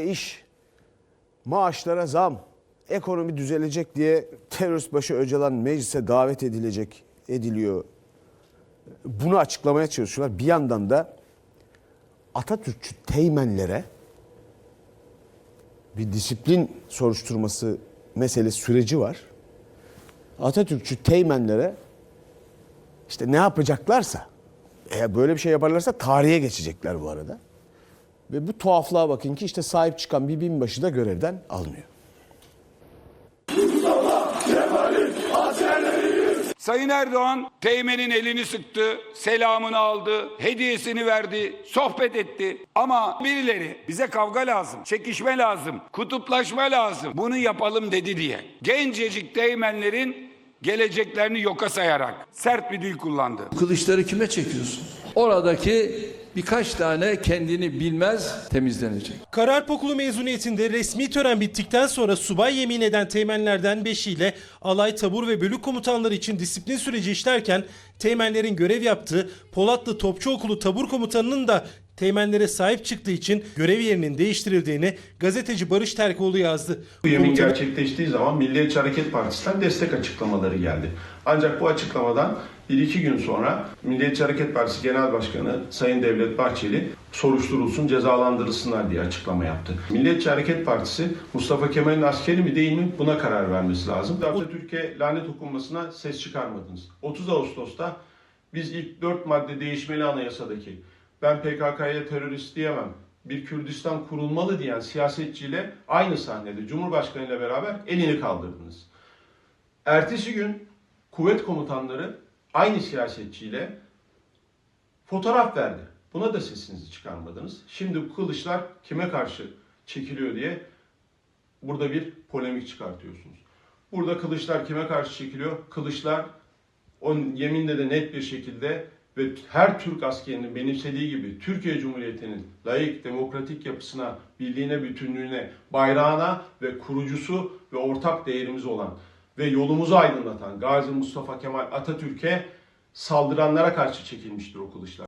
iş, maaşlara zam, ekonomi düzelecek diye terörist başı Öcalan meclise davet edilecek, ediliyor. Bunu açıklamaya çalışıyorlar. Bir yandan da Atatürkçü teğmenlere bir disiplin soruşturması meselesi süreci var. Atatürkçü teğmenlere işte ne yapacaklarsa eğer böyle bir şey yaparlarsa tarihe geçecekler bu arada. Ve bu tuhaflığa bakın ki işte sahip çıkan bir binbaşı da görevden alınıyor. Sayın Erdoğan Teğmen'in elini sıktı, selamını aldı, hediyesini verdi, sohbet etti. Ama birileri bize kavga lazım, çekişme lazım, kutuplaşma lazım. Bunu yapalım dedi diye. Gencecik Teğmenlerin geleceklerini yoka sayarak sert bir dil kullandı. Kılıçları kime çekiyorsun? Oradaki birkaç tane kendini bilmez temizlenecek. Kararp Okulu mezuniyetinde resmi tören bittikten sonra subay yemin eden teğmenlerden 5'iyle alay tabur ve bölük komutanları için disiplin süreci işlerken teğmenlerin görev yaptığı Polatlı Topçu Okulu tabur komutanının da teğmenlere sahip çıktığı için görev yerinin değiştirildiğini gazeteci Barış Terkoğlu yazdı. Bu yemin gerçekleştiği zaman Milliyetçi Hareket Partisi'nden destek açıklamaları geldi. Ancak bu açıklamadan bir iki gün sonra Milliyetçi Hareket Partisi Genel Başkanı Sayın Devlet Bahçeli soruşturulsun, cezalandırılsınlar diye açıklama yaptı. Milliyetçi Hareket Partisi Mustafa Kemal'in askeri mi değil mi buna karar vermesi lazım. Atatürk'e lanet okunmasına ses çıkarmadınız. 30 Ağustos'ta biz ilk 4 madde değişmeli anayasadaki ben PKK'ya terörist diyemem, bir Kürdistan kurulmalı diyen siyasetçiyle aynı sahnede Cumhurbaşkanı ile beraber elini kaldırdınız. Ertesi gün kuvvet komutanları aynı siyasetçiyle fotoğraf verdi. Buna da sesinizi çıkarmadınız. Şimdi bu kılıçlar kime karşı çekiliyor diye burada bir polemik çıkartıyorsunuz. Burada kılıçlar kime karşı çekiliyor? Kılıçlar o yeminde de net bir şekilde ve her Türk askerinin benimsediği gibi Türkiye Cumhuriyeti'nin layık, demokratik yapısına, birliğine, bütünlüğüne, bayrağına ve kurucusu ve ortak değerimiz olan ve yolumuzu aydınlatan Gazi Mustafa Kemal Atatürk'e saldıranlara karşı çekilmiştir o kılıçlar.